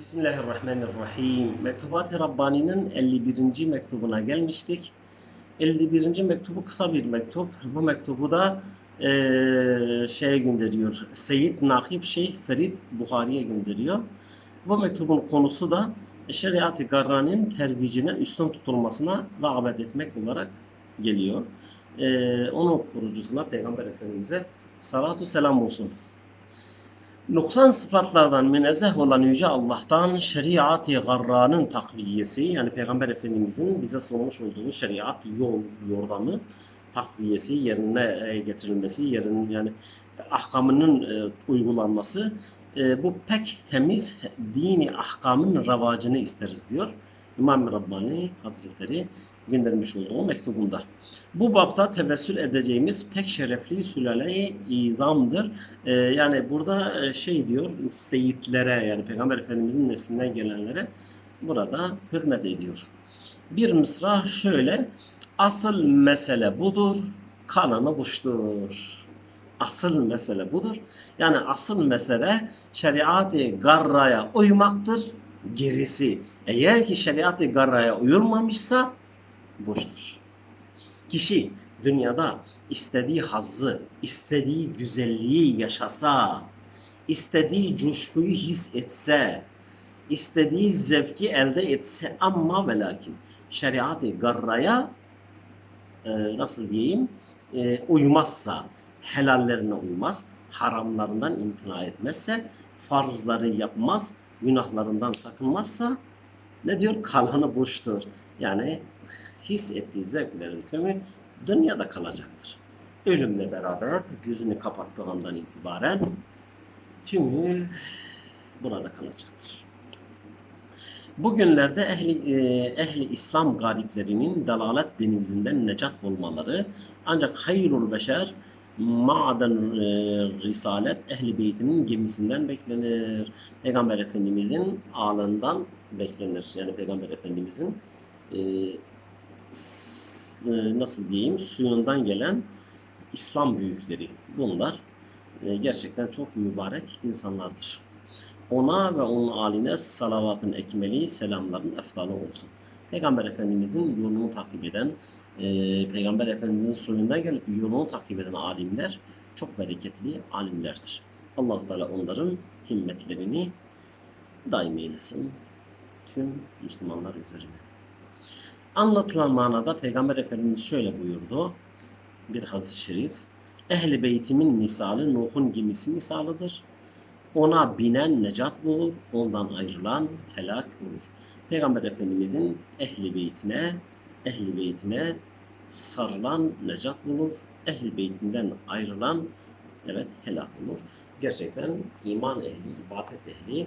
Bismillahirrahmanirrahim. Mektubat-ı Rabbani'nin 51. mektubuna gelmiştik. 51. mektubu kısa bir mektup. Bu mektubu da eee şeye gönderiyor. Seyyid Nakip Şeyh Ferit Buhari'ye gönderiyor. Bu mektubun konusu da şeriat-ı garranın tervicine üstün tutulmasına rağbet etmek olarak geliyor. Eee onun kurucusuna Peygamber Efendimiz'e salatu selam olsun. Noksan sıfatlardan münezzeh olan Yüce Allah'tan şeriat-ı garranın takviyesi yani Peygamber Efendimizin bize sunmuş olduğu şeriat yol yordamı takviyesi yerine e, getirilmesi yerin yani ahkamının e, uygulanması e, bu pek temiz dini ahkamın ravacını isteriz diyor İmam Rabbani Hazretleri göndermiş olduğu mektubunda. Bu bapta tevessül edeceğimiz pek şerefli sülale-i izamdır. Ee, yani burada e, şey diyor seyitlere yani Peygamber Efendimizin neslinden gelenlere burada hürmet ediyor. Bir mısra şöyle asıl mesele budur kalanı boştur. Asıl mesele budur. Yani asıl mesele şeriat-ı garraya uymaktır. Gerisi eğer ki şeriat-ı garraya uyulmamışsa boştur. Kişi dünyada istediği hazzı, istediği güzelliği yaşasa, istediği coşkuyu his etse, istediği zevki elde etse ama ve lakin şeriat-ı garraya e, nasıl diyeyim e, uymazsa, helallerine uymaz, haramlarından imtina etmezse, farzları yapmaz, günahlarından sakınmazsa ne diyor? Kalanı boştur. Yani hissettiği zevklerin tümü dünyada kalacaktır. Ölümle beraber gözünü kapattığı andan itibaren tümü burada kalacaktır. Bugünlerde ehli, e, ehli İslam gariplerinin dalalet denizinden necat bulmaları ancak hayrul beşer ma'den e, risalet ehli beytinin gemisinden beklenir. Peygamber Efendimizin ağlından beklenir. Yani Peygamber Efendimizin e, nasıl diyeyim suyundan gelen İslam büyükleri bunlar e, gerçekten çok mübarek insanlardır. Ona ve onun aline salavatın ekmeli, selamların eftalı olsun. Peygamber Efendimizin yolunu takip eden, e, Peygamber Efendimizin soyundan gelip yolunu takip eden alimler çok bereketli alimlerdir. allah Teala onların himmetlerini daim eylesin tüm Müslümanlar üzerine. Anlatılan manada Peygamber Efendimiz şöyle buyurdu. Bir hadis-i şerif. Ehli beytimin misali Nuh'un gemisi misalıdır. Ona binen necat bulur, ondan ayrılan helak olur. Peygamber Efendimizin ehli beytine, ehli beytine sarılan necat bulur. Ehli beytinden ayrılan evet helak olur. Gerçekten iman ehli, ibadet ehli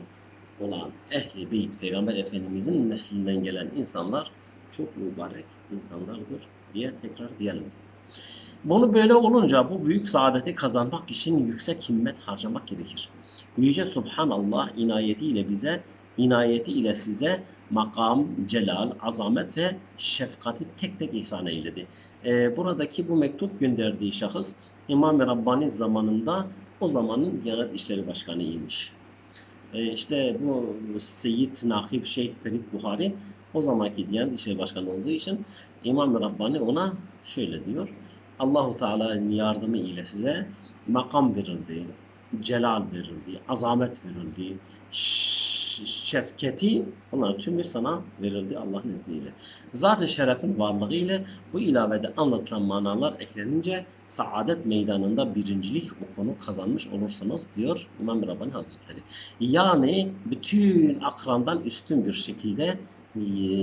olan ehli beyt Peygamber Efendimizin neslinden gelen insanlar çok mübarek insanlardır diye tekrar diyelim. Bunu böyle olunca bu büyük saadeti kazanmak için yüksek himmet harcamak gerekir. Yüce Subhanallah inayetiyle bize, inayeti ile size makam, celal, azamet ve şefkati tek tek ihsan eyledi. Ee, buradaki bu mektup gönderdiği şahıs İmam-ı Rabbani zamanında o zamanın Diyanet İşleri Başkanı'ymış. Ee, işte bu Seyyid Nakib Şeyh Ferit Buhari o zamanki Diyanet İşleri Başkanı olduğu için İmam-ı Rabbani ona şöyle diyor. Allahu Teala'nın yardımı ile size makam verildi, celal verildi, azamet verildi, ş- şefkati bunların tümü sana verildi Allah'ın izniyle. Zat-ı şerefin varlığı ile bu ilavede anlatılan manalar eklenince saadet meydanında birincilik okunu kazanmış olursunuz diyor İmam Rabbani Hazretleri. Yani bütün akrandan üstün bir şekilde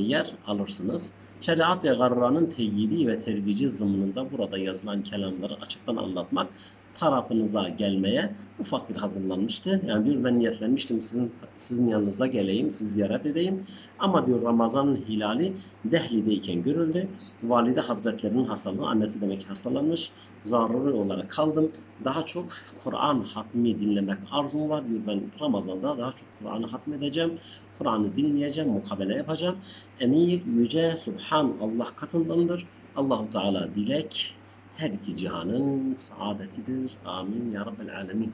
yer alırsınız. Şeriat-ı garranın teyidi ve tervici zımnında burada yazılan kelamları açıktan anlatmak tarafınıza gelmeye bu fakir hazırlanmıştı. Yani diyor ben niyetlenmiştim sizin sizin yanınıza geleyim, sizi ziyaret edeyim. Ama diyor Ramazan'ın hilali Dehli'deyken görüldü. Valide Hazretlerinin hastalığı, annesi demek ki hastalanmış. Zaruri olarak kaldım. Daha çok Kur'an hatmi dinlemek arzum var diyor. Ben Ramazan'da daha çok Kur'an'ı hatmedeceğim. Kur'an'ı dinleyeceğim, mukabele yapacağım. Emir yüce Subhan Allah katındandır. Allahu Teala dilek her iki cihanın saadetidir. Amin ya Rabbel Alemin.